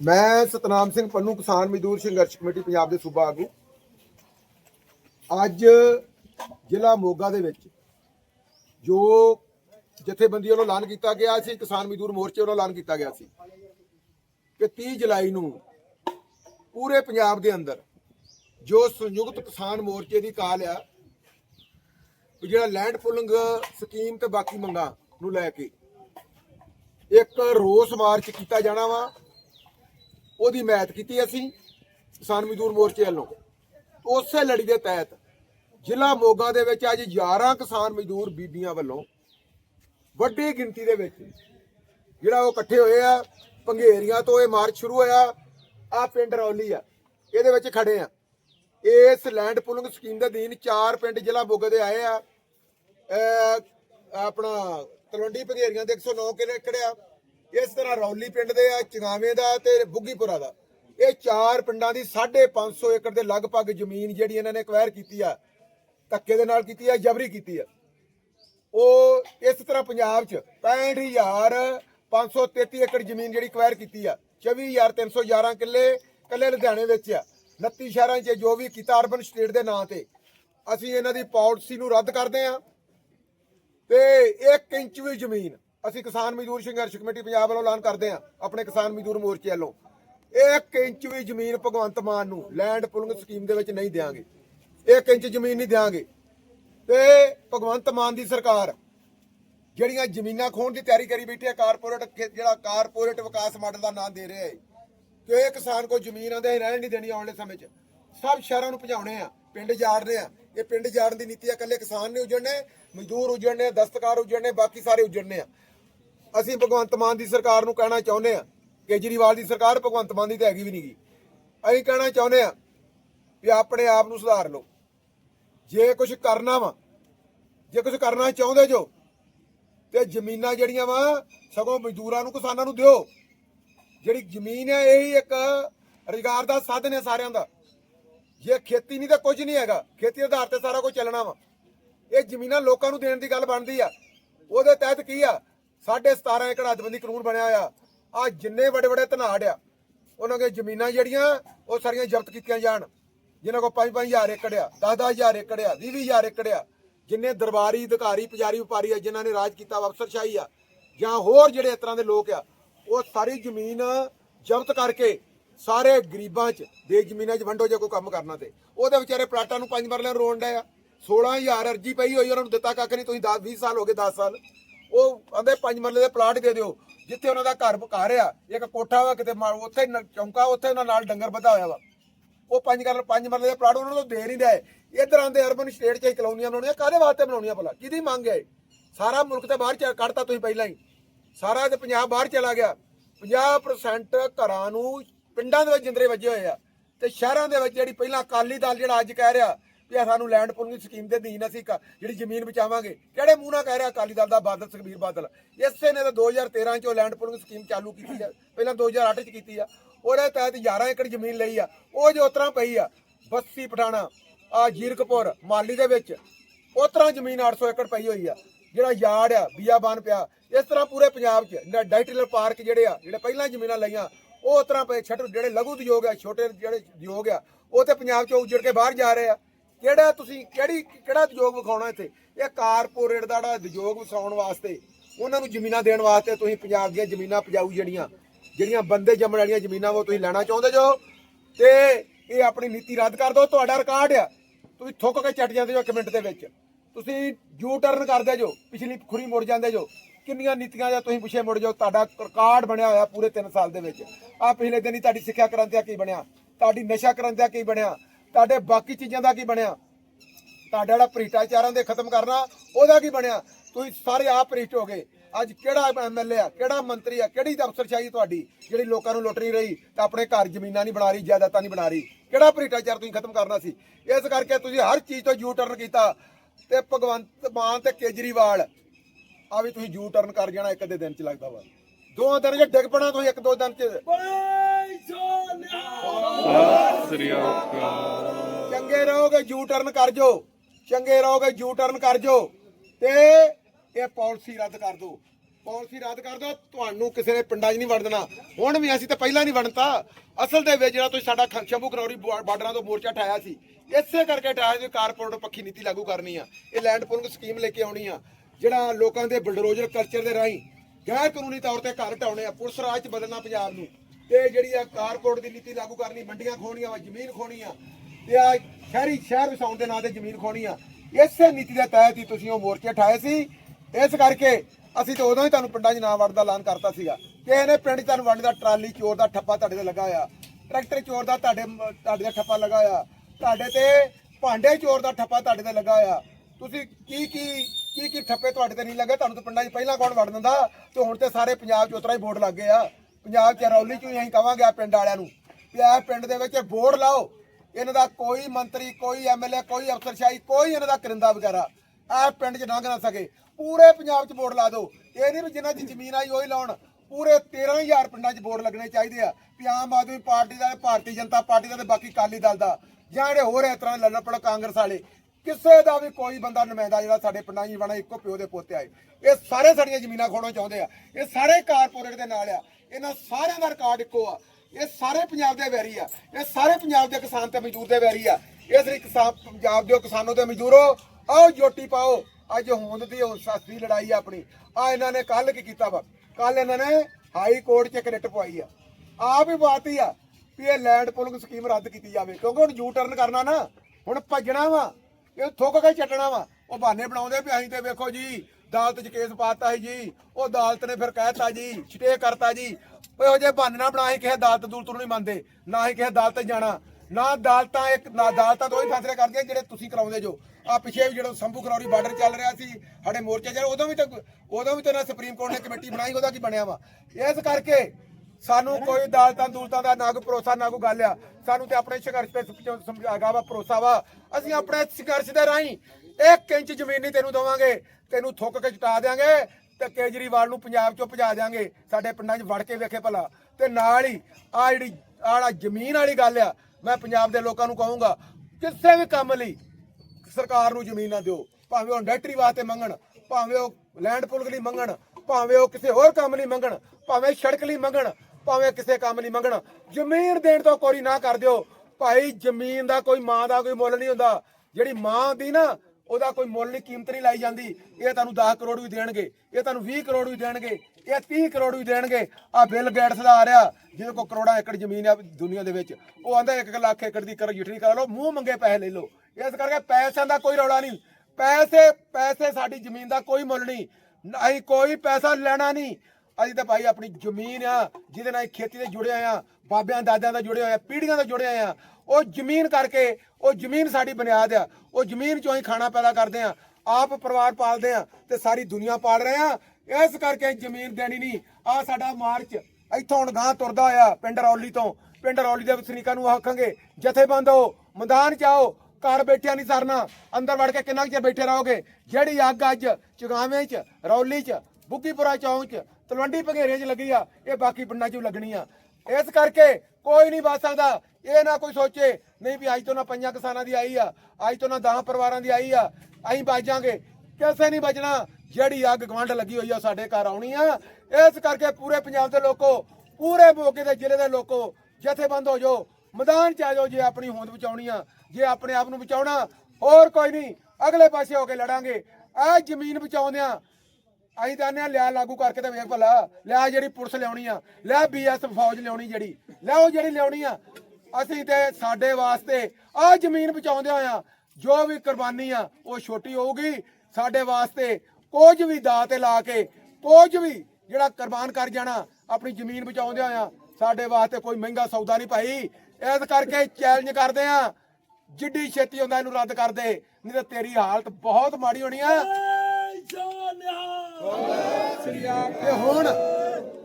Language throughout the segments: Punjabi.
ਮੈਂ ਸਤਨਾਮ ਸਿੰਘ ਪੰਨੂ, ਕਿਸਾਨ ਮਜ਼ਦੂਰ ਸੰਘਰਸ਼ ਕਮੇਟੀ ਪੰਜਾਬ ਦੇ ਸੂਬਾ ਆਗੂ। ਅੱਜ ਜ਼ਿਲ੍ਹਾ ਮੋਗਾ ਦੇ ਵਿੱਚ ਜੋ ਜਥੇਬੰਦੀ ਵੱਲੋਂ ਐਲਾਨ ਕੀਤਾ ਗਿਆ ਸੀ, ਕਿਸਾਨ ਮਜ਼ਦੂਰ ਮੋਰਚੇ ਵੱਲੋਂ ਐਲਾਨ ਕੀਤਾ ਗਿਆ ਸੀ ਕਿ 30 ਜੁਲਾਈ ਨੂੰ ਪੂਰੇ ਪੰਜਾਬ ਦੇ ਅੰਦਰ ਜੋ ਸੰਯੁਕਤ ਕਿਸਾਨ ਮੋਰਚੇ ਦੀ ਕਾਲ ਆ ਜਿਹੜਾ ਲੈਂਡ ਪੁਲਿੰਗ ਸਕੀਮ ਤੇ ਬਾਕੀ ਮੰਗਾਂ ਨੂੰ ਲੈ ਕੇ ਇੱਕ ਰੋਸ ਮਾਰਚ ਕੀਤਾ ਜਾਣਾ ਵਾ। ਉਹਦੀ ਹਮਾਇਤ ਕੀਤੀ ਅਸੀਂ ਕਿਸਾਨ ਮਜ਼ਦੂਰ ਮੋਰਚੇ ਵੱਲੋਂ। ਉਸੇ ਲੜੀ ਦੇ ਤਹਿਤ ਜ਼ਿਲ੍ਹਾ ਮੋਗਾ ਦੇ ਵਿੱਚ ਅੱਜ 11 ਕਿਸਾਨ ਮਜ਼ਦੂਰ ਬੀਬੀਆਂ ਵੱਲੋਂ ਵੱਡੀ ਗਿਣਤੀ ਦੇ ਵਿੱਚ ਜਿਹੜਾ ਉਹ ਇਕੱਠੇ ਹੋਏ ਆ, ਪੰਘੇਰੀਆਂ ਤੋਂ ਇਹ ਮਾਰਚ ਸ਼ੁਰੂ ਹੋਇਆ ਆ ਪਿੰਡ ਰੌਲੀ ਆ, ਇਹਦੇ ਵਿੱਚ ਖੜੇ ਆ। ਇਸ ਲੈਂਡ ਪੁਲਿੰਗ ਸਕੀਮ ਦੇ ਅਧੀਨ ਚਾਰ ਪਿੰਡ ਜ਼ਿਲ੍ਹਾ ਮੋਗਾ ਦੇ ਆਏ ਆ। ਆਪਣਾ ਤਲਵੰਡੀ, ਪੰਘੇਰੀਆਂ ਦੇ 109 ਕਿਲੇ ਖੜਿਆ ਇਸ ਤਰ੍ਹਾਂ ਰੌਲੀ ਪਿੰਡ ਦੇ ਆ ਚਗਾਵੇਂ ਦਾ ਤੇ ਬੁੱਗੀਪੁਰਾ ਦਾ। ਇਹ ਚਾਰ ਪਿੰਡਾਂ ਦੀ 550 ਏਕੜ ਦੇ ਲਗਭਗ ਜ਼ਮੀਨ ਜਿਹੜੀ ਇਹਨਾਂ ਨੇ ਐਕਵਾਇਰ ਕੀਤੀ ਆ, ਧੱਕੇ ਦੇ ਨਾਲ ਕੀਤੀ ਆ, ਜਬਰੀ ਕੀਤੀ ਆ। ਉਹ ਇਸ ਤਰ੍ਹਾਂ ਪੰਜਾਬ 'ਚ 65533 ਏਕੜ ਜ਼ਮੀਨ ਜਿਹੜੀ ਐਕਵਾਇਰ ਕੀਤੀ ਆ 24311 ਕਿੱਲੇ, ਕੱਲੇ ਲੁਧਿਆਣੇ ਵਿੱਚ ਆ। 29 ਸ਼ਹਿਰਾਂ 'ਚ ਜੋ ਵੀ ਕੀਤਾ ਅਰਬਨ ਸਟੇਟ ਦੇ ਨਾਂ ਤੇ, ਅਸੀਂ ਇਹਨਾਂ ਦੀ ਪਾਲਿਸੀ ਨੂੰ ਰੱਦ ਕਰਦੇ ਆ। ਤੇ 1 ਇੰਚ ਵੀ ਜ਼ਮੀਨ ਅਸੀਂ ਕਿਸਾਨ ਮਜ਼ਦੂਰ ਸੰਘਰਸ਼ ਕਮੇਟੀ ਪੰਜਾਬ ਵੱਲੋਂ ਐਲਾਨ ਕਰਦੇ ਹਾਂ, ਆਪਣੇ ਕਿਸਾਨ ਮਜ਼ਦੂਰ ਮੋਰਚੇ ਵੱਲੋਂ। ਇੱਕ ਇੰਚ ਵੀ ਜ਼ਮੀਨ ਭਗਵੰਤ ਮਾਨ ਨੂੰ ਲੈਂਡ ਪੁਲਿੰਗ ਸਕੀਮ ਦੇ ਵਿੱਚ ਨਹੀਂ ਦੇਾਂਗੇ ਇੱਕ ਇੰਚ ਜ਼ਮੀਨ ਨਹੀਂ ਦੇਾਂਗੇ ਤੇ ਭਗਵੰਤ ਮਾਨ ਦੀ ਸਰਕਾਰ ਜਿਹੜੀਆਂ ਜ਼ਮੀਨਾਂ ਖੋਣ ਦੀ ਤਿਆਰੀ ਕਰੀ ਬੈਠੀ ਹੈ ਕਾਰਪੋਰੇਟ ਖੇ- ਜਿਹੜਾ ਕਾਰਪੋਰੇਟ ਵਿਕਾਸ ਮਾਡਲ ਦਾ ਨਾਮ ਦੇ ਰਿਹਾ ਹੈ। ਕਿ ਇਹ ਕਿਸਾਨ ਕੋ ਜ਼ਮੀਨਾਂ ਦੇ ਰਹਿਣ ਨਹੀਂ ਦੇਣੀ ਆਉਣ ਵਾਲੇ ਸਮੇਂ 'ਚ। ਸਭ ਸ਼ਹਿਰਾਂ ਨੂੰ ਭਜਾਉਣੇ ਆ, ਪਿੰਡ ਜਾੜਨੇ ਆ। ਇਹ ਪਿੰਡ ਜਾੜਨ ਦੀ ਨੀਤੀ ਆ, ਇਕੱਲੇ ਕਿਸਾਨ ਨੇ ਉਜੜਨੇ, ਮਜ਼ਦੂਰ ਉਜੜਨੇ, ਦਸਤਕਾਰ ਉਜੜਨੇ, ਬਾਕੀ ਸਾਰੇ ਉਜੜਨੇ ਆ। ਅਸੀਂ ਭਗਵੰਤ ਮਾਨ ਦੀ ਸਰਕਾਰ ਨੂੰ ਕਹਿਣਾ ਚਾਹੁੰਦੇ ਆ ਕੇਜਰੀਵਾਲ ਦੀ ਸਰਕਾਰ ਭਗਵੰਤ ਮਾਨ ਦੀ ਤਾਂ ਹੈਗੀ ਵੀ ਨਹੀਂਗੀ ਅਸੀਂ ਕਹਿਣਾ ਚਾਹੁੰਦੇ ਆ ਵੀ ਆਪਣੇ ਆਪ ਨੂੰ ਸੁਧਾਰ ਲਓ। ਜੇ ਕੁਝ ਕਰਨਾ ਵਾ, ਜੇ ਕੁਝ ਕਰਨਾ ਚਾਹੁੰਦੇ ਜੋ, ਤੇ ਜ਼ਮੀਨਾਂ ਜਿਹੜੀਆਂ ਵਾ, ਸਗੋਂ ਮਜ਼ਦੂਰਾਂ ਨੂੰ, ਕਿਸਾਨਾਂ ਨੂੰ ਦਿਓ। ਜਿਹੜੀ ਜ਼ਮੀਨ ਹੈ, ਇਹੀ ਇੱਕ ਰੁਜ਼ਗਾਰ ਦਾ ਸਾਧਨ ਹੈ ਸਾਰਿਆਂ ਦਾ। ਜੇ ਖੇਤੀ ਨਹੀਂ ਤਾਂ ਕੁਝ ਨਹੀਂ ਹੈਗਾ। ਖੇਤੀ ਆਧਾਰ ਤੇ ਸਾਰਾ ਕੁਝ ਚੱਲਣਾ ਵਾ। ਇਹ ਜ਼ਮੀਨਾਂ ਲੋਕਾਂ ਨੂੰ ਦੇਣ ਦੀ ਗੱਲ ਬਣਦੀ ਆ। ਉਹਦੇ ਤਹਿਤ ਕੀ ਆ? 17.5 ਏਕੜ ਹੱਦਬੰਦੀ ਕਾਨੂੰਨ ਬਣਿਆ ਹੋਇਆ। ਆ ਜਿੰਨੇ ਵੱਡੇ ਵੱਡੇ ਧਨਾੜ ਆ, ਉਹਨਾਂ ਦੀਆਂ ਜ਼ਮੀਨਾਂ ਜਿਹੜੀਆਂ, ਉਹ ਸਾਰੀਆਂ ਜ਼ਬਤ ਕੀਤੀਆਂ ਜਾਣ। ਜਿਨ੍ਹਾਂ ਕੋਲ 5-5000 ਏਕੜ ਆ 10-10000 ਏਕੜ ਆ 20-20000 ਏਕੜ ਆ। ਜਿੰਨੇ ਦਰਬਾਰੀ, ਅਧਿਕਾਰੀ, ਪੁਜਾਰੀ, ਵਪਾਰੀ ਆ, ਜਿਨ੍ਹਾਂ ਨੇ ਰਾਜ ਕੀਤਾ ਅਫਸਰਸ਼ਾਹੀ ਆ। ਜਾਂ ਹੋਰ ਜਿਹੜੇ ਇਸ ਤਰ੍ਹਾਂ ਦੇ ਲੋਕ ਆ, ਉਹ ਸਾਰੀ ਜ਼ਮੀਨ ਜ਼ਬਤ ਕਰਕੇ ਸਾਰੇ ਗਰੀਬਾਂ 'ਚ ਦੇ ਜ਼ਮੀਨਾਂ 'ਚ ਵੰਡੋ ਜੇ ਕੋਈ ਕੰਮ ਕਰਨਾ ਤੇ। ਉਹਦੇ ਵਿਚਾਰੇ ਪਲਾਟਾਂ ਨੂੰ ਪੰਜ ਮਰਲੇ ਰੋਣ ਡਏ ਆ। 16000 ਅਰਜੀ ਪਈ ਹੋਈ ਉਹਨਾਂ ਨੂੰ ਦਿੱਤਾ ਕੱਖ ਨਹੀਂ, ਤੁਸੀਂ 10 20 ਸਾਲ ਹੋ ਗਏ 10 ਸਾਲ। ਉਹ ਆਂਦੇ ਪੰਜ ਮਰਲੇ ਦੇ ਪਲਾਟ ਦੇ ਦਿਓ, ਜਿੱਥੇ ਉਹਨਾਂ ਦਾ ਘਰ ਘਰ ਆ, ਇੱਕ ਕੋਠਾ ਵਾ, ਕਿਤੇ ਮਾ- ਉੱਥੇ ਨ- ਚੌਂਕਾ, ਉੱਥੇ ਉਹਨਾਂ ਨਾਲ ਡੰਗਰ ਬੱਧਾ ਹੋਇਆ ਵਾ। ਉਹ ਪੰਜ ਕਰ ਪੰਜ ਮਰਲੇ ਦੇ ਪਲਾਟ ਉਹਨਾਂ ਨੂੰ ਦੇ ਨਹੀਂ ਰਹੇ ਇਧਰ ਆਂਦੇ ਅਰਬਨ ਸਟੇਟ 'ਚ ਹੀ ਕਲੋਨੀਆਂ ਬਣਾਉਣੀਆਂ, ਕਾਹਦੇ ਵਾਸਤੇ ਬਣਾਉਣੀਆਂ ਭਲਾ? ਕਿਹਦੀ ਮੰਗ ਹੈ? ਸਾਰਾ ਮੁਲਕ ਤੇ ਬਾਹਰ ਚ ਕੱਢਤਾ ਤੁਸੀਂ ਪਹਿਲਾਂ ਹੀ। ਸਾਰਾ ਤੇ ਪੰਜਾਬ ਬਾਹਰ ਚਲਾ ਗਿਆ। 50% ਘਰਾਂ ਨੂੰ ਪਿੰਡਾਂ ਦੇ ਵਿੱਚ ਜਿੰਦਰੇ ਵੱਜੇ ਹੋਏ ਆ। ਤੇ ਸ਼ਹਿਰਾਂ ਦੇ ਵਿੱਚ ਜਿਹੜੀ ਪਹਿਲਾਂ ਅਕਾਲੀ ਦਲ ਜਿਹੜਾ ਅੱਜ ਕਹਿ ਰਿਹਾ ਵੀ ਆਹ ਸਾਨੂੰ ਲੈਂਡ ਪੁਲਿੰਗ ਸਕੀਮ ਦੇ ਅਧੀਨ ਅਸੀਂ ਕ- ਜਿਹੜੀ ਜ਼ਮੀਨ ਬਚਾਵਾਂਗੇ। ਕਿਹੜੇ ਮੂੰਹ ਨਾਲ ਕਹਿ ਰਿਹਾ ਅਕਾਲੀ ਦਲ ਦਾ ਬਾਦਲ ਸੁਖਬੀਰ ਬਾਦਲ? ਇਸੇ ਨੇ ਤਾਂ 2013 ਉਹ ਲੈਂਡ ਪੁਲਿੰਗ ਸਕੀਮ ਚਾਲੂ ਕੀਤੀ ਆ। ਪਹਿਲਾਂ 2008 ਚ ਕੀਤੀ ਆ। ਉਹਦੇ ਤਹਿਤ 11 ਏਕੜ ਜ਼ਮੀਨ ਲਈ ਆ। ਉਹ ਜੋ ਉਤਰਾ ਪਈ ਆ, ਬੱਸੀ, ਪਠਾਣਾ, ਆ ਜੀਰਕਪੁਰ, ਮਾਲੀ ਦੇ ਵਿੱਚ, ਉਸ ਤਰ੍ਹਾਂ ਜ਼ਮੀਨ 800 ਏਕੜ ਪਈ ਹੋਈ ਆ। ਜਿਹੜਾ ਯਾਰਡ ਆ ਬੀਆਬਾਨ ਪਿਆ, ਇਸ ਤਰ੍ਹਾਂ ਪੂਰੇ ਪੰਜਾਬ 'ਚ ਡਾਇਟਲ ਪਾਰਕ ਜਿਹੜੇ ਆ, ਜਿਹੜੇ ਪਹਿਲਾਂ ਜ਼ਮੀਨਾਂ ਲਈਆਂ, ਉਹ ਉਸ ਤਰ੍ਹਾਂ ਪਏ। ਛੱਟ ਜਿਹੜੇ ਲਘੂ ਉਦਯੋਗ ਆ, ਛੋਟੇ ਜਿਹੜੇ ਉਦਯੋਗ ਆ, ਉਹ ਤੇ ਪੰਜਾਬ 'ਚੋਂ ਉੱਜੜ ਕੇ ਬਾਹਰ ਜਾ ਰਹੇ ਆ। ਕਿਹੜਾ ਤੁਸੀਂ ਕਿਹੜੀ ਕਿਹੜਾ ਉਦਯੋਗ ਵਿਖਾਉਣਾ ਇੱਥੇ? ਇਹ ਕਾਰਪੋਰੇਟ ਦਾ ਜਿਹੜਾ ਉਦਯੋਗ ਵਿਖਾਉਣ ਵਾਸਤੇ, ਉਹਨਾਂ ਨੂੰ ਜ਼ਮੀਨਾਂ ਦੇਣ ਵਾਸਤੇ ਤੁਸੀਂ ਪੰਜਾਬ ਦੀਆਂ ਜ਼ਮੀਨਾਂ ਪਜਾਊ ਜਿਹੜੀਆਂ ਜਿਹੜੀਆਂ ਬੰਦੇ ਜੰਮਣ ਵਾਲੀਆਂ ਜ਼ਮੀਨਾਂ ਉਹ ਤੁਸੀਂ ਲੈਣਾ ਚਾਹੁੰਦੇ ਜੋ। ਤੇ ਇਹ ਆਪਣੀ ਨੀਤੀ ਰੱਦ ਕਰ ਦਿਓ, ਤੁਹਾਡਾ ਰਿਕਾਰਡ ਆ। ਤੁਸੀਂ ਥੁੱਕ ਕੇ ਚੱਟ ਜਾਂਦੇ ਜੋ ਇੱਕ ਮਿੰਟ ਦੇ ਵਿੱਚ। ਤੁਸੀਂ ਯੂ ਟਰਨ ਕਰਦੇ ਜੋ, ਪਿਛਲੀ ਖੁਰੀ ਮੁੜ ਜਾਂਦੇ ਜੋ। ਕਿੰਨੀਆਂ ਨੀਤੀਆਂ ਜਾਂ ਤੁਸੀਂ ਪਿੱਛੇ ਮੁੜ ਜਾਓ, ਤੁਹਾਡਾ ਰਿਕਾਰਡ ਬਣਿਆ ਹੋਇਆ ਪੂਰੇ 3 ਸਾਲ ਦੇ ਵਿੱਚ। ਆ ਪਿਛਲੇ ਦਿਨ ਹੀ ਤੁਹਾਡੀ ਸਿੱਖਿਆ ਕ੍ਰਾਂਤੀਆ ਕੀ ਬਣਿਆ? ਤੁਹਾਡੀ ਨਸ਼ਾ ਕ੍ਰਾਂਤੀਆ ਕੀ ਬਣਿਆ? ਤੁਹਾਡੇ ਬਾਕੀ ਚੀਜ਼ਾਂ ਦਾ ਕੀ ਬਣਿਆ? ਤੁਹਾਡਾ ਜਿਹੜਾ ਭ੍ਰਿਸ਼ਟਾਚਾਰਾਂ ਦੇ ਖਤਮ ਕਰਨਾ, ਉਹਦਾ ਕੀ ਬਣਿਆ? ਤੁਸੀਂ ਸਾਰੇ ਆਪ ਭ੍ਰਿਸ਼ਟ ਹੋ ਗਏ। ਅੱਜ ਕਿਹੜਾ ਐਮਐਲਏ ਆ, ਕਿਹੜਾ ਮੰਤਰੀ ਆ, ਕਿਹੜੀ ਅਫਸਰਸ਼ਾਹੀ ਤੁਹਾਡੀ, ਜਿਹੜੀ ਲੋਕਾਂ ਨੂੰ ਲੁੱਟ ਨਹੀਂ ਰਹੀ, ਤਾਂ ਆਪਣੇ ਘਰ ਜ਼ਮੀਨਾਂ ਨਹੀਂ ਬਣਾ ਰਹੀ ਜਾਇਦਾਦਾਂ ਨਹੀਂ ਬਣਾ ਰਹੀ? ਕਿਹੜਾ ਭ੍ਰਿਸ਼ਟਾਚਾਰ ਤੁਸੀਂ ਖਤਮ ਕਰਨਾ ਸੀ? ਇਸ ਕਰਕੇ ਤੁਸੀਂ ਹਰ ਚੀਜ਼ ਤੋਂ ਯੂ ਟਰਨ ਕੀਤਾ। ਤੇ ਭਗਵੰਤ ਮਾਨ ਤੇ ਕੇਜਰੀਵਾਲ, ਆ ਵੀ ਤੁਸੀਂ ਯੂ ਟਰਨ ਕਰ ਜਾਣਾ ਇੱਕ ਅੱਧੇ ਦਿਨ ਚ ਲੱਗਦਾ ਵਾ। ਦੋ ਦਿਨ ਚ ਡਿੱਗ ਪਣਾ ਤੁਸੀਂ ਇੱਕ ਦੋ ਦਿਨ ਚ। ਸ੍ਰੀ ਅਕਾਲ ਚੰਗੇ ਰਹੋਗੇ, ਯੂ ਟਰਨ ਕਰ ਜੋ। ਚੰਗੇ ਰਹੋਗੇ, ਯੂ ਟਰਨ ਕਰ ਜੋ। ਤੇ ਇਹ ਪਾਲਿਸੀ ਰੱਦ ਕਰ ਦਿਓ ਪਾਲਿਸੀ ਰੱਦ ਕਰ ਦਿਓ ਤੁਹਾਨੂੰ ਕਿਸੇ ਨੇ ਪਿੰਡਾਂ 'ਚ ਨਹੀਂ ਵੜ ਦੇਣਾ ਹੁਣ ਵੀ ਅਸੀਂ ਤਾਂ ਪਹਿਲਾਂ ਨਹੀਂ ਵੜਨਤਾ ਅਸਲ ਦੇ ਵਿੱਚ ਜਿਹੜਾ ਤੁਸੀਂ ਸਾਡਾ ਖ- ਸ਼ੰਭੂ ਕਰੌਰੀ ਬਾਰਡਰਾਂ ਤੋਂ ਮੋਰਚਾ ਠਾਇਆ ਸੀ, ਇਸੇ ਕਰਕੇ ਠਾਇਆ ਸੀ ਕਾਰਪੋਰੇਟ ਪੱਖੀ ਨੀਤੀ ਲਾਗੂ ਕਰਨੀ ਆ। ਇਹ ਲੈਂਡ ਪੂਲਿੰਗ ਸਕੀਮ ਲੈ ਕੇ ਆਉਣੀ ਆ। ਜਿਹੜਾ ਲੋਕਾਂ ਦੇ ਬਲਡੋਜ਼ਰ ਕਲਚਰ ਦੇ ਰਾਹੀਂ ਗੈਰ ਕਾਨੂੰਨੀ ਤੌਰ ਤੇ ਘਰ ਢਾਉਣੇ ਆ, ਪੁਲਿਸ ਰਾਜ 'ਚ ਬਦਲਣਾ ਪੰਜਾਬ ਨੂੰ। ਤੇ ਜਿਹੜੀ ਆ ਕਾਰਪੋਰੇਟ ਦੀ ਨੀਤੀ ਲਾਗੂ ਕਰਨੀ ਮੰਡੀਆਂ ਖੋਣੀਆਂ ਵਾ, ਜ਼ਮੀਨ ਖੋਣੀ ਆ ਤੇ ਆ ਸ਼ਹਿਰੀ ਸ਼ਹਿਰ ਵਸਾਉਣ ਦੇ ਨਾਂ ਤੇ ਜ਼ਮੀਨ ਖੋਣੀ ਆ ਇਸੇ ਨੀਤੀ ਦੇ ਤਹਿਤ ਹੀ ਤੁਸੀਂ ਉਹ ਮੋਰਚੇ ਠਾਏ ਸੀ। ਇਸ ਕਰਕੇ ਅਸੀਂ ਤਾਂ ਉਦੋਂ ਹੀ ਤੁਹਾਨੂੰ ਪਿੰਡਾਂ 'ਚ ਨਾ ਵੜਨ ਦਾ ਐਲਾਨ ਕਰਤਾ ਸੀਗਾ। ਕਿ ਇਹਨੇ ਪਿੰਡ 'ਚ ਤੁਹਾਨੂੰ ਵੜਨ ਦਾ ਟਰਾਲੀ, ਚੋਰ ਦਾ ਠੱਪਾ ਤੁਹਾਡੇ ਤੇ ਲੱਗਾ ਆ ਟਰੈਕਟਰ ਚੋਰ ਦਾ ਤੁਹਾਡੇ ਤੁਹਾਡੇ ਦਾ ਠੱਪਾ ਲੱਗਾ ਆ ਤੁਹਾਡੇ ਤੇ ਭਾਂਡੇ ਚੋਰ ਦਾ ਠੱਪਾ ਤੁਹਾਡੇ ਤੇ ਲੱਗਾ ਆ ਤੁਸੀਂ ਕੀ ਕੀ ਕੀ ਕੀ ਠੱਪੇ ਤੁਹਾਡੇ ਤੇ ਨਹੀਂ ਲੱਗੇ? ਤੁਹਾਨੂੰ ਤਾਂ ਪਿੰਡਾਂ 'ਚ ਪਹਿਲਾਂ ਕੌਣ ਵੜ ਦਿੰਦਾ? ਤੇ ਹੁਣ ਤੇ ਸਾਰੇ ਪੰਜਾਬ 'ਚ ਉਤਰਾ ਹੀ ਵੋਟ ਲੱਗ ਗਏ ਆ। ਪੰਜਾਬ 'ਚ ਰੌਲੀ 'ਚ ਹੀ ਅਸੀਂ ਕਵਾਂਗੇ ਆ ਪਿੰਡ ਵਾਲਿਆਂ ਨੂੰ ਵੀ ਇਹ ਪਿੰਡ ਦੇ ਵਿੱਚ ਬੋਰਡ ਲਾਓ। ਇਹਨਾਂ ਦਾ ਕੋਈ ਮੰਤਰੀ, ਕੋਈ ਐਮਐਲਏ ਕੋਈ ਅਫਸਰਸ਼ਾਹੀ ਕੋਈ ਇਹਨਾਂ ਦਾ ਕਰਿੰਦਾ ਵਗੈਰਾ ਆ ਪਿੰਡ 'ਚ ਲੰਘ ਨਾ ਸਕੇ। ਪੂਰੇ ਪੰਜਾਬ 'ਚ ਬੋਰਡ ਲਾ ਦਿਓ। ਇਹ ਨਹੀਂ ਵੀ ਜਿਨ੍ਹਾਂ ਦੀ ਜ਼ਮੀਨ ਆਈ ਉਹੀ ਲਾਉਣ। ਪੂਰੇ 13000 ਪਿੰਡਾਂ 'ਚ ਬੋਰਡ ਲੱਗਣੇ ਚਾਹੀਦੇ ਆ। ਵੀ ਆਮ ਆਦਮੀ ਪਾਰਟੀ ਦਾ, ਭਾਰਤੀ ਜਨਤਾ ਪਾਰਟੀ ਦਾ ਤੇ ਬਾਕੀ ਕਾਲੀ ਦਲ ਦਾ। ਜਾਂ ਜਿਹੜੇ ਹੋਰ ਇਸ ਤਰ੍ਹਾਂ ਲੱਲਪੜ ਕਾਂਗਰਸ ਵਾਲੇ, ਕਿਸੇ ਦਾ ਵੀ ਕੋਈ ਬੰਦਾ ਨੁਮਾਇੰਦਾ ਜਿਹੜਾ ਸਾਡੇ ਪਿੰਡਾਂ 'ਚ ਬਣਾ, ਇੱਕੋ ਪਿਓ ਦੇ ਪੋਤੇ ਆਏ। ਇਹ ਸਾਰੇ ਸਾਡੀਆਂ ਜ਼ਮੀਨਾਂ ਖੋਣਾ ਚਾਹੁੰਦੇ ਆ। ਇਹ ਸਾਰੇ ਕਾਰਪੋਰੇਟ ਦੇ ਨਾਲ ਆ। ਇਹਨਾਂ ਸਾਰਿਆਂ ਦਾ ਰਿਕਾਰਡ ਇੱਕੋ ਆ। ਇਹ ਸਾਰੇ ਪੰਜਾਬ ਦੇ ਵੈਰੀ ਆ। ਇਹ ਸਾਰੇ ਪੰਜਾਬ ਦੇ ਕਿਸਾਨ ਤੇ ਮਜ਼ਦੂਰ ਦੇ ਵੈਰੀ ਆ। ਇਸ ਲਈ ਕਿਸਾਨ ਪੰਜਾਬ ਦੇ ਕਿਸਾਨੋ ਤੇ ਮਜ਼ਦੂਰੋ, ਆਓ ਜੋਟੀ ਪਾਓ। ਅੱਜ ਹੋਂਦ ਦੀ ਉਹ ਸਸਤੀ ਲੜਾਈ ਆਪਣੀ। ਆ ਇਹਨਾਂ ਨੇ ਕੱਲ ਕੀ ਕੀਤਾ ਵਾ? ਕੱਲ ਇਹਨਾਂ ਨੇ ਹਾਈ ਕੋਰਟ 'ਚ ਇੱਕ ਰਿਟ ਪਵਾਈ ਆ। ਆਪ ਹੀ ਆ ਵੀ ਇਹ ਲੈਂਡ ਪੁਲਿੰਗ ਸਕੀਮ ਰੱਦ ਕੀਤੀ ਜਾਵੇ। ਕਿਉਂਕਿ ਹੁਣ ਯੂ ਟਰਨ ਕਰਨਾ ਨਾ, ਹੁਣ ਭੱਜਣਾ ਵਾ। ਇਹ ਥੁੱਕ ਕੇ ਚੱਟਣਾ ਵਾ। ਉਹ ਬਹਾਨੇ ਬਣਾਉਂਦੇ ਵੀ ਅਸੀਂ ਤੇ ਵੇਖੋ ਜੀ ਅਦਾਲਤ 'ਚ ਕੇਸ ਪਾਤਾ ਸੀ ਜੀ। ਉਹ ਅਦਾਲਤ ਨੇ ਫਿਰ ਕਹਿਤਾ ਜੀ, ਸਟੇ ਕਰਤਾ ਜੀ। ਓਏ ਜੇ ਬਹਾਨੇ ਨਾ ਬਣਾਏ ਕਿਸੇ ਅਦਾਲਤ ਦੂਲਤ ਨੂੰ ਨਹੀਂ ਮੰਨਦੇ। ਨਾ ਹੀ ਕਿਸੇ ਅਦਾਲਤ ਜਾਣਾ। ਨਾ ਅਦਾਲਤਾਂ ਇੱਕ ਨਾ ਅਦਾਲਤਾਂ ਤੋਂ ਹੀ ਫੈਸਲੇ ਕਰਦੀਆਂ ਜਿਹੜੇ ਤੁਸੀਂ ਕਰਾਉਂਦੇ ਜੋ। ਆ ਪਿੱਛੇ ਵੀ ਜਿਹੜਾ ਸੰਭੂ ਕਰੌਰੀ ਬਾਰਡਰ ਚੱਲ ਰਿਹਾ ਸੀ, ਸਾਡੇ ਮੋਰਚੇ ਚੱਲ ਉਦੋਂ ਵੀ ਤਾਂ ਉਦੋਂ ਵੀ ਤਾਂ ਨਾ ਸੁਪਰੀਮ ਕੋਰਟ ਨੇ ਕਮੇਟੀ ਬਣਾਈ, ਉਹਦਾ ਕੀ ਬਣਿਆ ਵਾ? ਇਸ ਕਰਕੇ ਸਾਨੂੰ ਕੋਈ ਅਦਾਲਤਾਂ ਦੂਲਤਾਂ ਦਾ ਨਾ ਕੋਈ ਭਰੋਸਾ, ਨਾ ਕੋਈ ਗੱਲ ਆ। ਸਾਨੂੰ ਤੇ ਆਪਣੇ ਸੰਘਰਸ਼ ਤੇ ਸਮਝਾਗਾ ਵਾ, ਭਰੋਸਾ ਵਾ। ਅਸੀਂ ਆਪਣੇ ਸੰਘਰਸ਼ ਦੇ ਰਾਹੀਂ ਇੱਕ ਇੰਚ ਜ਼ਮੀਨ ਨਹੀਂ ਤੈਨੂੰ ਦਵਾਂਗੇ, ਤੈਨੂੰ ਥੁੱਕ ਕੇ ਚਟਾ ਦੇਾਂਗੇ ਤੇ ਕੇਜਰੀਵਾਲ ਨੂੰ ਪੰਜਾਬ ਚੋਂ ਭਜਾ ਦੇਾਂਗੇ ਸਾਡੇ ਪਿੰਡਾਂ 'ਚ ਵੜ ਕੇ ਵੇਖੇ ਭਲਾ। ਤੇ ਨਾਲ ਹੀ ਆ ਜਿਹੜੀ ਆੜਾ ਜ਼ਮੀਨ ਵਾਲੀ ਗੱਲ ਆ, ਮੈਂ ਪੰਜਾਬ ਦੇ ਲੋਕਾਂ ਨੂੰ ਕਹੂੰਗਾ, ਕਿਸੇ ਵੀ ਕੰਮ ਲਈ ਸਰਕਾਰ ਨੂੰ ਜ਼ਮੀਨ ਨਾ ਦਿਓ, ਭਾਵੇਂ ਉਹ ਇੰਡਸਟਰੀ ਵਾਸਤੇ ਮੰਗਣ, ਭਾਵੇਂ ਉਹ ਲੈਂਡ ਪੁਲਿੰਗ ਲਈ ਮੰਗਣ, ਭਾਵੇਂ ਉਹ ਕਿਸੇ ਹੋਰ ਕੰਮ ਲਈ ਮੰਗਣ, ਭਾਵੇਂ ਸੜਕ ਲਈ ਮੰਗਣ, ਭਾਵੇਂ ਕਿਸੇ ਕੰਮ ਲਈ ਮੰਗਣ, ਜ਼ਮੀਨ ਦੇਣ ਤੋਂ ਕੋਈ ਨਾ ਕਰ ਦਿਓ। ਭਾਈ, ਜ਼ਮੀਨ ਦਾ ਕੋਈ ਮਾਂ ਦਾ ਕੋਈ ਮੁੱਲ ਨਹੀਂ ਹੁੰਦਾ। ਜਿਹੜੀ ਮਾਂ ਦੀ ਨਾ ਉਹਦਾ ਕੋਈ ਮੁੱਲ ਨਹੀਂ, ਕੀਮਤ ਨਹੀਂ ਲਾਈ ਜਾਂਦੀ। ਇਹ ਤੁਹਾਨੂੰ 10 ਕਰੋੜ ਵੀ ਦੇਣਗੇ, ਇਹ ਤੁਹਾਨੂੰ 20 ਕਰੋੜ ਵੀ ਦੇਣਗੇ, ਇਹ 30 ਕਰੋੜ ਵੀ ਦੇਣਗੇ। ਆ ਬਿੱਲ ਗੇਟਸ ਦਾ ਆ ਰਿਹਾ, ਜਿਹਦੇ ਕੋਲ ਕਰੋੜਾਂ ਏਕੜ ਜ਼ਮੀਨ ਆ ਦੁਨੀਆ ਦੇ ਵਿੱਚ। ਉਹ ਆਂਦਾ 1 ਲੱਖ ਏਕੜ ਦੀ ਕਰ ਜਿਟਰੀ ਕਰ ਲਓ, ਮੂੰਹ ਮੰਗੇ ਪੈਸੇ ਲੈ ਲਓ। ਇਸ ਕਰਕੇ ਪੈਸਿਆਂ ਦਾ ਕੋਈ ਰੌਲਾ ਨਹੀਂ। ਪੈਸੇ ਪੈਸੇ ਸਾਡੀ ਜ਼ਮੀਨ ਦਾ ਕੋਈ ਮੁੱਲ ਨਹੀਂ। ਅਸੀਂ ਕੋਈ ਪੈਸਾ ਲੈਣਾ ਨਹੀਂ। ਅਸੀਂ ਤਾਂ ਭਾਈ ਆਪਣੀ ਜ਼ਮੀਨ ਆ, ਜਿਹਦੇ ਨਾਲ ਅਸੀਂ ਖੇਤੀ ਦੇ ਜੁੜਿਆ ਹੋਏ ਆ। ਬਾਬਿਆਂ ਦਾਦਿਆਂ ਦਾ ਜੁੜੇ ਹੋਏ ਆ ਪੀੜ੍ਹੀਆਂ ਦਾ ਜੁੜੇ ਹੋਏ ਆ ਉਹ ਜ਼ਮੀਨ ਕਰਕੇ, ਉਹ ਜ਼ਮੀਨ ਸਾਡੀ ਬੁਨਿਆਦ ਆ। ਉਹ ਜ਼ਮੀਨ ਚੋਂ ਹੀ ਖਾਣਾ ਪੈਦਾ ਕਰਦੇ ਆ ਆਪ ਪਰਿਵਾਰ ਪਾਲਦੇ ਆ ਤੇ ਸਾਰੀ ਦੁਨੀਆ ਪਾਲ ਰਹੇ ਆ ਇਸ ਕਰਕੇ ਜ਼ਮੀਨ ਦੇਣੀ ਨਹੀਂ। ਆ ਸਾਡਾ ਮਾਰਚ, ਇੱਥੋਂ ਹੁਣ ਗਾਂ ਤੁਰਦਾ ਹੋਇਆ ਪਿੰਡ ਰੌਲੀ ਤੋਂ। ਪਿੰਡ ਰੌਲੀ ਦੇ ਵਸਨੀਕਾਂ ਨੂੰ ਆਖਾਂਗੇ, ਜਥੇਬੰਦ ਹੋ, ਮੈਦਾਨ ਚ ਆਓ, ਘਰ ਬੈਠਿਆ ਨਹੀਂ ਸਰਨਾ। ਅੰਦਰ ਵੜ ਕੇ ਕਿੰਨਾ ਕੁ ਚਿਰ ਬੈਠੇ ਰਹੋਗੇ? ਜਿਹੜੀ ਅੱਗ ਅੱਜ ਚੁਗਾਵੇਂ ਚ, ਰੌਲੀ ਚ, ਬੁੱਗੀਪੁਰਾ ਚੌਂਕ ਚ, ਤਲਵੰਡੀ ਭਗੇਰੇ ਚ ਲੱਗੀ ਆ, ਇਹ ਬਾਕੀ ਪਿੰਡਾਂ ਚ ਲੱਗਣੀ ਆ। ਇਸ ਕਰਕੇ ਕੋਈ ਨਹੀਂ ਬਚ ਸਕਦਾ। ਇਹ ਨਾ ਕੋਈ ਸੋਚੇ, ਨਹੀਂ ਵੀ ਅੱਜ ਤੋਂ ਨਾ ਪੰਜਾਂ ਕਿਸਾਨਾਂ ਦੀ ਆਈ ਆ, ਅੱਜ ਤੋਂ ਨਾ 10 ਪਰਿਵਾਰਾਂ ਦੀ ਆਈ ਆ, ਅਸੀਂ ਬਚ ਜਾਾਂਗੇ ਕਿਸੇ ਨਹੀਂ ਬਚਣਾ, ਜਿਹੜੀ ਅੱਗ ਗਵੰਡ ਲੱਗੀ ਹੋਈ ਆ ਸਾਡੇ ਘਰ ਆਉਣੀ ਆ। ਇਸ ਕਰਕੇ ਪੂਰੇ ਪੰਜਾਬ ਦੇ ਲੋਕੋ, ਪੂਰੇ ਮੋਗੇ ਦੇ ਜ਼ਿਲ੍ਹੇ ਦੇ ਲੋਕੋ, ਜਥੇਬੰਦ ਹੋ ਜਾਓ, ਮੈਦਾਨ ਚ ਆ ਜਾਓ ਜੇ ਆਪਣੀ ਹੋਂਦ ਬਚਾਉਣੀ ਆ, ਜੇ ਆਪਣੇ ਆਪ ਨੂੰ ਬਚਾਉਣਾ, ਹੋਰ ਕੋਈ ਨਹੀਂ। ਅਗਲੇ ਪਾਸੇ ਹੋ ਕੇ ਲੜਾਂਗੇ। ਆ ਜ਼ਮੀਨ ਬਚਾਉਂਦਿਆਂ ਅਸੀਂ ਤਾਂ ਆਨੇ ਲਿਆ ਲਾਗੂ ਕਰਕੇ ਤੇ ਵੇਖ ਭਲਾ। ਲਿਆ ਜਿਹੜੀ ਪੁਲਿਸ ਲਿਆਉਣੀ ਆ ਲਿਆ ਬੀਐਸ ਫੌਜ ਲਿਆਉਣੀ ਜਿਹੜੀ, ਲੈ ਉਹ ਜਿਹੜੀ ਲਿਆਉਣੀ ਆ। ਅਸੀਂ ਤੇ ਸਾਡੇ ਵਾਸਤੇ ਆ ਜ਼ਮੀਨ ਬਚਾਉਂਦੇ ਹੋਇਆ ਜੋ ਵੀ ਕੁਰਬਾਨੀ ਆ, ਉਹ ਛੋਟੀ ਹੋਊਗੀ। ਸਾਡੇ ਵਾਸਤੇ ਕੁਝ ਵੀ ਦਾ ਤੇ ਲਾ ਕੇ, ਕੁਝ ਵੀ ਜਿਹੜਾ ਕੁਰਬਾਨ ਕਰ ਜਾਣਾ, ਆਪਣੀ ਜ਼ਮੀਨ ਬਚਾਉਂਦੇ ਹੋਇਆ ਸਾਡੇ ਵਾਸਤੇ ਕੋਈ ਮਹਿੰਗਾ ਸੌਦਾ ਨਹੀਂ ਭਾਈ। ਇਸ ਕਰਕੇ ਚੈਲੰਜ ਕਰਦੇ ਆ, ਜਿੱਡੀ ਛੇਤੀ ਹੁੰਦਾ ਇਹਨੂੰ ਰੱਦ ਕਰ ਦੇ, ਨਹੀਂ ਤਾਂ ਤੇਰੀ ਹਾਲਤ ਬਹੁਤ ਮਾੜੀ ਹੋਣੀ ਆ। ਤੇ ਹੁਣ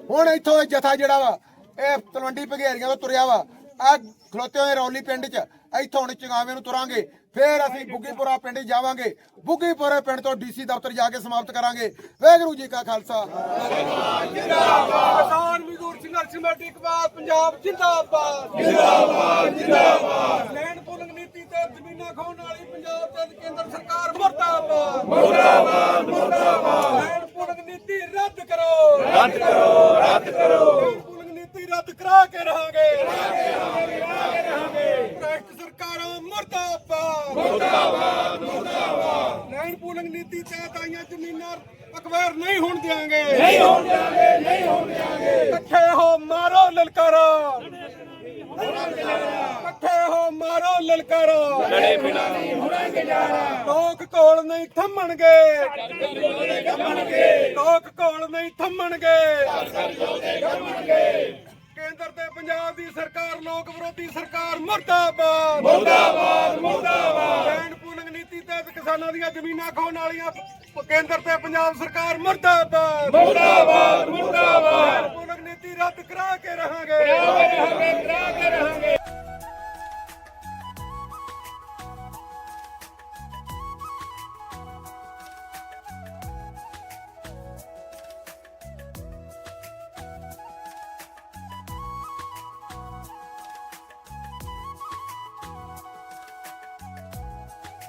ਹੁਣ ਇੱਥੋਂ ਇਹ ਜਥਾ ਜਿਹੜਾ ਵਾ ਇਹ ਤਲਵੰਡੀ ਭਗੇਰੀਆਂ ਤੋਂ ਤੁਰਿਆ ਵਾ। ਆ ਖਲੋਤੇ ਹੋਏ ਰੌਲੀ ਪਿੰਡ 'ਚ ਇੱਥੋਂ ਹੁਣ ਚੰਗਾਵੇਂ ਨੂੰ ਤੁਰਾਂਗੇ। ਫੇਰ ਅਸੀਂ ਬੁੱਗੀਪੁਰਾ ਪਿੰਡ ਜਾਵਾਂਗੇ। ਬੁੱਗੀਪੁਰੇ ਪਿੰਡ ਤੋਂ ਡੀਸੀ ਦਫ਼ਤਰ ਜਾ ਕੇ ਸਮਾਪਤ ਕਰਾਂਗੇ। ਵਾਹਿਗੁਰੂ ਜੀ ਕਾ ਖਾਲਸਾ। ਕਿਸਾਨ ਮਜ਼ਦੂਰ ਸੰਘਰਸ਼ ਕਮੇਟੀ ਕਬਾਲ ਪੰਜਾਬ ਜਿੰਦਾਬਾਦ। ਜਿੰਦਾਬਾਦ ਜਿੰਦਾਬਾਦ। ਲੈਂਡ ਪੂਲਿੰਗ ਨੀਤੀ ਤੇ ਜ਼ਮੀਨਾਂ ਖੋਣ ਵਾਲੀ ਪੰਜਾਬ ਤੇ ਕੇਂਦਰ ਸਰਕਾਰ ਮਰਦਾਬਾਦ। ਮਰਦਾਬਾਦ ਮਰਦਾਬਾਦ ਲੈਂਡ ਪੂਲਿੰਗ ਨੀਤੀ ਨੀਤੀ ਰੱਦ ਕਰੋ। ਰੱਦ ਕਰੋ ਰੱਦ ਕਰੋ। ਪੂਲਿੰਗ ਨੀਤੀ ਰੱਦ ਕਰਾ ਕੇ ਰਹਾਂਗੇ। ਭ੍ਰਸ਼ਟ ਸਰਕਾਰਾਂ ਮੁਰਦਾਬਾਦ। ਮੁਰਦਾਬਾਦ ਮੁਰਦਾਬਾਦ। ਲੈਂਡ ਪੂਲਿੰਗ ਨੀਤੀ ਤਹਿਤ ਆਈਆਂ ਜ਼ਮੀਨਾਂ ਅਕਵਾਇਰ ਨਹੀਂ ਹੋਣ ਦਿਆਂਗੇ। ਨਹੀਂ ਹੋਣ ਦਿਆਂਗੇ ਨਹੀਂ ਹੋਣ ਦਿਆਂਗੇ। ਇਕੱਠੇ ਹੋ ਮਾਰੋ ਲਲਕਾਰਾ। ਇਕੱਠੇ ਹੋ ਮਾਰੋ ਲਲਕਾਰਾ। ਲੜੇ ਬਿਨਾ ਨਹੀਂ ਹੋਣਗੇ ਜਾਣਾ। ਲੋਕ ਕੋਲ ਨਹੀਂ ਥੰਮਣਗੇ ਲੋਕ ਕੋਲ ਨਹੀਂ ਥੰਮਣਗੇ। ਕੇਂਦਰ ਤੇ ਪੰਜਾਬ ਦੀ ਸਰਕਾਰ ਲੋਕ ਵਿਰੋਧੀ ਸਰਕਾਰ ਮੁਰਦਾਬਾਦ। ਮੁਰਦਾਬਾਦ ਮੁਰਦਾਬਾਦ। ਲੈਂਡ ਪੂਲਿੰਗ ਨੀਤੀ ਤਹਿਤ ਕਿਸਾਨਾਂ ਦੀਆਂ ਜ਼ਮੀਨਾਂ ਖੋਣ ਵਾਲੀਆਂ ਕੇਂਦਰ ਤੇ ਪੰਜਾਬ ਸਰਕਾਰ ਮੁਰਦਾਬਾਦ। ਮੁਰਦਾਬਾਦ ਮੁਰਦਾਬਾਦ। ਪੂਲਿੰਗ ਨੀਤੀ ਰੱਦ ਕਰਾ ਕੇ ਰਹਾਂਗੇ।